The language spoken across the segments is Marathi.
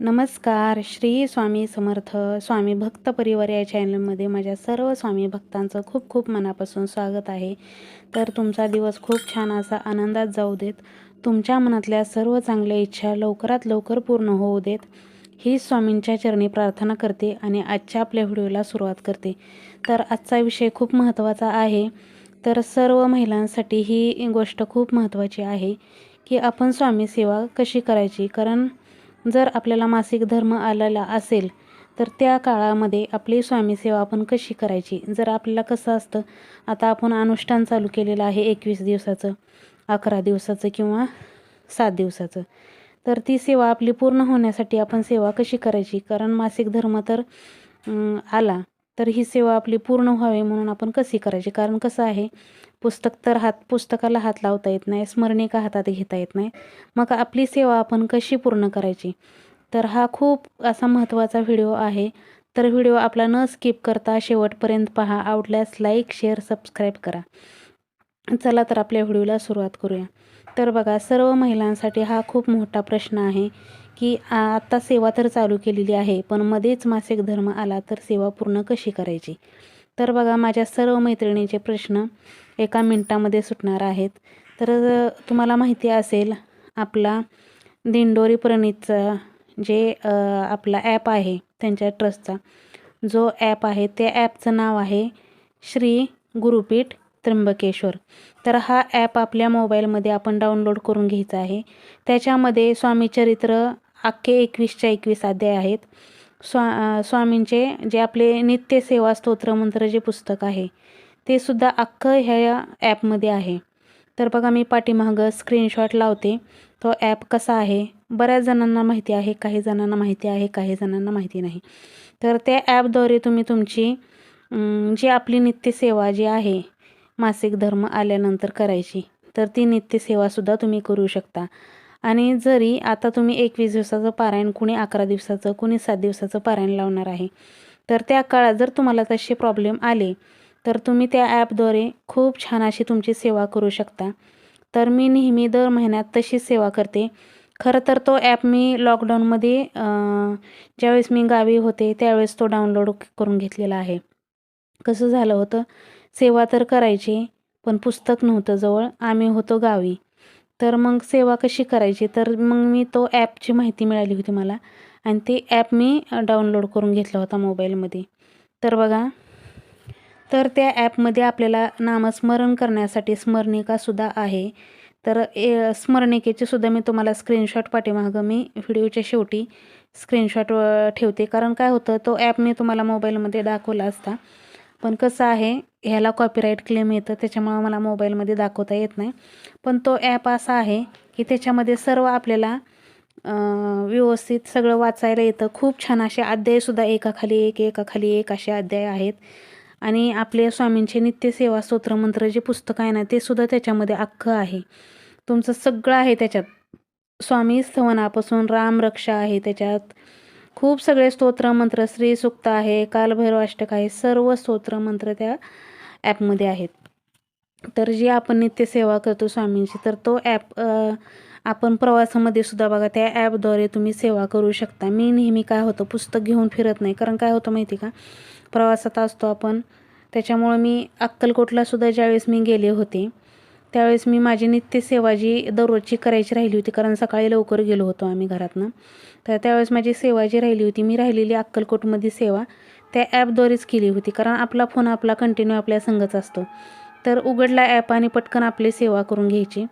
नमस्कार श्री स्वामी समर्थ स्वामी भक्त परिवार या चॅनलमध्ये माझ्या सर्व स्वामी भक्तांचं खूप खूप मनापासून स्वागत आहे. तर तुमचा दिवस खूप छान असा आनंदात जाऊ देत. तुमच्या मनातल्या सर्व चांगल्या इच्छा लवकरात लवकर पूर्ण होऊ देत. ही स्वामींच्या चरणी प्रार्थना करते आणि आजच्या आपल्या व्हिडिओला सुरुवात करते. तर आजचा विषय खूप महत्त्वाचा आहे. तर सर्व महिलांसाठी ही गोष्ट खूप महत्त्वाची आहे की आपण स्वामी सेवा कशी करायची? कारण जर आपल्याला मासिक धर्म आलेला असेल तर त्या काळामध्ये आपली स्वामी सेवा आपण कशी करायची? जर आपल्याला कसं असतं? आता आपण अनुष्ठान चालू केलेलं आहे एकवीस दिवसाचं अकरा दिवसाचं किंवा सात दिवसाचं. तर ती सेवा आपली पूर्ण होण्यासाठी आपण सेवा कशी करायची? कारण मासिक धर्म तर आला तर ही सेवा आपली पूर्ण व्हावी म्हणून आपण कशी करायची? कारण कसं आहे पुस्तक तर हात पुस्तकाला हात लावता येत नाही स्मरणिका हातात घेता येत नाही? मग आपली सेवा आपण कशी पूर्ण करायची? तर हा खूप असा महत्त्वाचा व्हिडिओ आहे. तर व्हिडिओ आपला न स्किप करता शेवटपर्यंत पहा. आवडल्यास लाईक शेअर सबस्क्राईब करा. चला तर आपल्या व्हिडिओला सुरुवात करूया. तर बघा सर्व महिलांसाठी हा खूप मोठा प्रश्न आहे की आत्ता सेवा तर चालू केलेली आहे पण मध्येच मासिक धर्म आला तर सेवा पूर्ण कशी करायची? तर बघा माझ्या सर्व मैत्रिणीचे प्रश्न एका मिनटामध्ये सुटणार आहेत. तर तुम्हाला माहिती असेल आपला दिंडोरी प्रणितचा जे आपला ॲप आहे त्यांच्या ट्रस्टचा जो ॲप आहे त्या ॲपचं नाव आहे श्री गुरुपीठ त्र्यंबकेश्वर. तर हा ॲप आपल्या मोबाईलमध्ये आपण डाउनलोड करून घ्यायचा आहे. त्याच्यामध्ये स्वामीचरित्र अख्खे एकवीसच्या एकवीस अध्याय आहेत. स्वा स्वामींचे जे आपले नित्य सेवा स्तोत्र मंत्र जे पुस्तक आहे ते सुद्धा अख्खं ह्या ॲपमध्ये आहे. तर बघा मी पाठीमागं स्क्रीनशॉट लावते. तो ॲप कसा आहे? बऱ्याच जणांना माहिती आहे काही जणांना माहिती आहे काही जणांना माहिती नाही. तर त्या ॲपद्वारे तुम्ही तुमची जी आपली नित्यसेवा जी आहे मासिक धर्म आल्यानंतर करायची तर ती नित्यसेवासुद्धा तुम्ही करू शकता. आणि जरी आता तुम्ही एकवीस दिवसाचं पारायण कुणी अकरा दिवसाचं कुणी सात दिवसाचं पारायण लावणार आहे तर त्या काळात जर तुम्हाला तसे प्रॉब्लेम आले तर तुम्ही त्या ॲपद्वारे खूप छान अशी तुमची सेवा करू शकता. तर मी नेहमी दर महिन्यात तशीच सेवा करते. खरं तर तो ॲप मी लॉकडाऊनमध्ये ज्यावेळेस मी गावी होते त्यावेळेस तो डाउनलोड करून घेतलेला आहे. कसं झालं होतं सेवा तर करायची पण पुस्तक नव्हतं जवळ. आम्ही होतो गावी. तर मग सेवा कशी करायची? तर मग मी तो ॲपची माहिती मिळाली होती मला. आणि ते ॲप मी डाउनलोड करून घेतला होता मोबाईलमध्ये. तर बघा तर त्या ॲपमध्ये आपल्याला नामस्मरण करण्यासाठी स्मरणिकासुद्धा आहे. तर ए स्मरणिकेचे सुद्धा मी तुम्हाला स्क्रीनशॉट पाठीमागं मी व्हिडिओच्या शेवटी स्क्रीनशॉट ठेवते. कारण काय होतं तो ॲप मी तुम्हाला मोबाईलमध्ये दाखवला असता. पण कसं आहे ह्याला कॉपीराईट क्लेम येतं त्याच्यामुळं मला मोबाईलमध्ये दाखवता येत नाही. पण तो ॲप असा आहे की त्याच्यामध्ये सर्व आपल्याला व्यवस्थित सगळं वाचायला येतं. खूप छान असे अध्यायसुद्धा एकाखाली एक एकाखाली एक असे अध्याय आहेत. आणि आपले स्वामींचे नित्यसेवा स्तोत्रमंत्र जे पुस्तक आहे ना ते सुद्धा त्याच्यामध्ये अख्खं आहे. तुमचं सगळं आहे त्याच्यात. स्वामी स्थवनापासून रामरक्षा आहे त्याच्यात. खूप सगळे स्तोत्र मंत्र श्री सुक्त आहे कालभैरव अष्टक आहे सर्व स्तोत्र मंत्र त्या ॲपमध्ये आहेत. तर जी आपण नित्यसेवा करतो स्वामींची तर तो ॲप आपण प्रवासामध्ये सुद्धा बघा त्या ॲपद्वारे तुम्ही सेवा करू शकता. मी नेहमी काय होतं पुस्तक घेऊन फिरत नाही. कारण काय होतं माहिती का? प्रवासात असतो आपण. त्याच्यामुळं मी अक्कलकोटला सुद्धा ज्यावेळेस मी गेले होते त्यावेळेस मी माझी नित्यसेवा जी दररोजची करायची राहिली होती कारण सकाळी लवकर गेलो होतो आम्ही घरातनं तर त्यावेळेस माझी सेवा जी राहिली होती मी राहिलेली अक्कलकोटमध्ये सेवा त्या ॲपद्वारेच केली होती कारण आपला फोन आपला कंटिन्यू आपल्या संगच असतो. तर उघडला ॲप आणि पटकन आपली सेवा करून घ्यायची.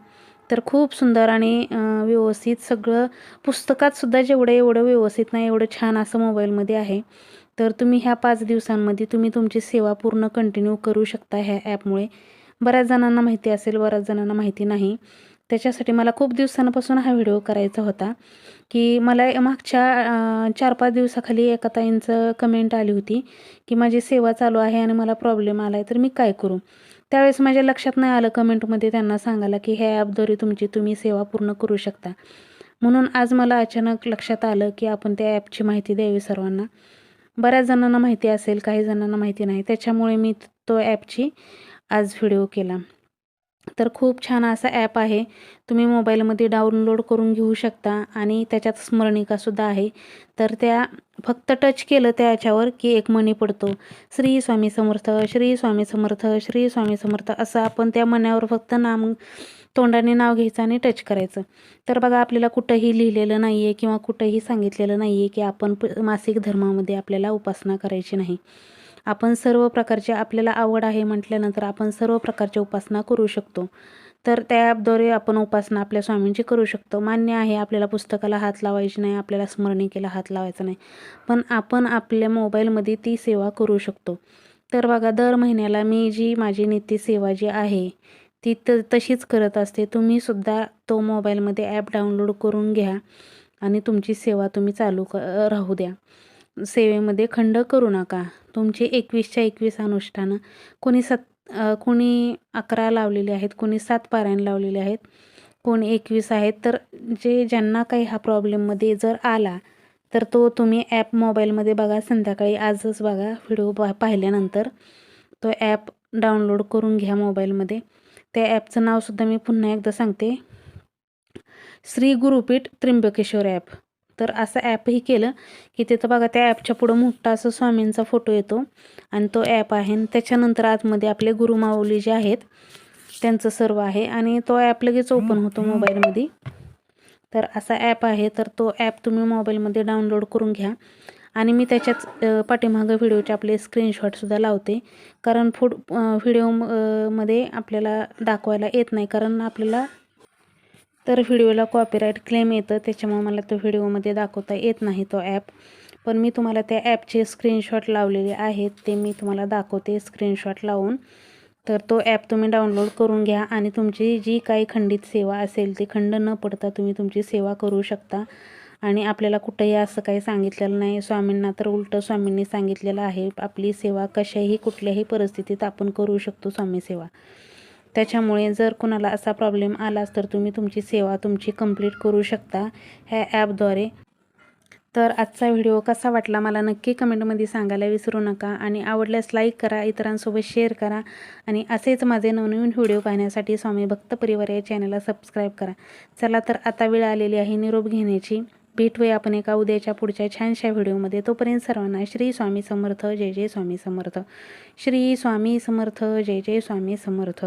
तर खूप सुंदर आणि व्यवस्थित सगळं पुस्तकातसुद्धा जेवढं एवढं व्यवस्थित नाही एवढं छान असं मोबाईलमध्ये आहे तर तुम्ही ह्या पाच दिवसांमध्ये तुम्ही तुमची सेवा पूर्ण कंटिन्यू करू शकता ह्या ॲपमुळे. बऱ्याच जणांना माहिती असेल बऱ्याच जणांना माहिती नाही. त्याच्यासाठी मला खूप दिवसांपासून हा व्हिडिओ करायचा होता की मला मागच्या चार पाच दिवसाखाली एका ताईंचं कमेंट आली होती की माझी सेवा चालू आहे आणि मला प्रॉब्लेम आला आहे तर मी काय करू? त्यावेळेस माझ्या लक्षात नाही आलं कमेंटमध्ये त्यांना सांगायला की ह्या ॲपद्वारे तुमची तुम्ही सेवा पूर्ण करू शकता. म्हणून आज मला अचानक लक्षात आलं की आपण त्या ॲपची माहिती द्यावी सर्वांना. बऱ्याच जणांना माहिती असेल काही जणांना माहिती नाही. त्याच्यामुळे मी तो ॲपची आज व्हिडिओ केला. तर खूप छान असा ॲप आहे. तुम्ही मोबाईलमध्ये डाउनलोड करून घेऊ शकता आणि त्याच्यात स्मरणिकासुद्धा आहे. तर त्या फक्त टच केलं त्या याच्यावर की एक मणी पडतो. श्री स्वामी समर्थ श्री स्वामी समर्थ श्री स्वामी समर्थ असं आपण त्या मण्यावर फक्त नाम तोंडाने नाव घ्यायचं आणि टच करायचं. तर बघा आपल्याला कुठंही लिहिलेलं नाही आहे किंवा कुठंही सांगितलेलं नाही आहे की आपण मासिक धर्मामध्ये आपल्याला उपासना करायची नाही. आपण सर्व प्रकारचे आपल्याला आवड आहे म्हटल्यानंतर आपण सर्व प्रकारच्या उपासना करू शकतो. तर त्या ॲपद्वारे आपण उपासना आपल्या स्वामींची करू शकतो. मान्य आहे आपल्याला पुस्तकाला हात लावायची नाही आपल्याला स्मरणिकेला हात लावायचा नाही. पण आपण आपल्या मोबाईलमध्ये ती सेवा करू शकतो. तर बघा दर महिन्याला मी जी माझी नित्यसेवा जी आहे ती त तशीच करत असते. तुम्हीसुद्धा तो मोबाईलमध्ये ॲप डाउनलोड करून घ्या आणि तुमची सेवा तुम्ही चालू क राहू द्या. सेवेमध्ये खंड करू नका. तुमचे एकवीसच्या एकवीस अनुष्ठानं कोणी सत कोणी अकरा लावलेले आहेत कोणी सात पारायण लावलेले आहेत कोणी एकवीस आहेत तर जे ज्यांना काही हा प्रॉब्लेममध्ये जर आला तर तो तुम्ही ॲप मोबाईलमध्ये बघा संध्याकाळी आजच बघा व्हिडिओ पा पाहिल्यानंतर तो ॲप डाउनलोड करून घ्या मोबाईलमध्ये. त्या ॲपचं नावसुद्धा मी पुन्हा एकदा सांगते. श्री गुरुपीठ त्र्यंबकेश्वर ॲप. तर असं ॲपही केलं की तिथं बघा त्या ॲपच्या पुढं मोठा असं स्वामींचा फोटो येतो. आणि तो ॲप आहे आणि त्याच्यानंतर आतमध्ये आपले गुरुमाऊली जे आहेत त्यांचं सर्व आहे. आणि तो ॲप लगेच ओपन होतो मोबाईलमध्ये. तर असा ॲप आहे तर तो ॲप तुम्ही मोबाईलमध्ये डाउनलोड करून घ्या. आणि मी त्याच्याच पाठीमागं व्हिडिओचे आपले स्क्रीनशॉटसुद्धा लावते. कारण फुड व्हिडिओमध्ये आपल्याला दाखवायला येत नाही. कारण आपल्याला तर व्हिडिओला कॉपीराईट क्लेम येतं. त्याच्यामुळे मला तो व्हिडिओमध्ये दाखवता येत नाही तो ॲप पण मी तुम्हाला त्या ॲपचे स्क्रीनशॉट लावलेले आहेत. ते मी तुम्हाला दाखवते स्क्रीनशॉट लावून. तर तो ॲप तुम्ही डाउनलोड करून घ्या आणि तुमची जी काही खंडित सेवा असेल ती खंड न पडता तुम्ही तुमची सेवा करू शकता. आणि आपल्याला कुठंही असं काही सांगितलेलं नाही. स्वामींना तर उलटं स्वामींनी सांगितलेलं आहे. आपली सेवा कशाही कुठल्याही परिस्थितीत आपण करू शकतो स्वामी सेवा. त्याच्यामुळे जर कुणाला असा प्रॉब्लेम आलाच तर तुम्ही तुमची सेवा तुमची कंप्लीट करू शकता ह्या ॲपद्वारे तर आजचा व्हिडिओ कसा वाटला मला नक्की कमेंटमध्ये सांगायला विसरू नका आणि आवडल्यास लाईक करा इतरांसोबत शेअर करा आणि असेच माझे नवनवीन व्हिडिओ पाहण्यासाठी स्वामी भक्त परिवार या चॅनलला सबस्क्राईब करा. चला तर आता वेळ आलेली आहे निरोप घेण्याची. भेटूया आपण एका उद्याच्या पुढच्या छानशा व्हिडिओमध्ये तोपर्यंत सर्वांना श्री स्वामी समर्थ जय जय स्वामी समर्थ. श्री स्वामी समर्थ जय जय स्वामी समर्थ.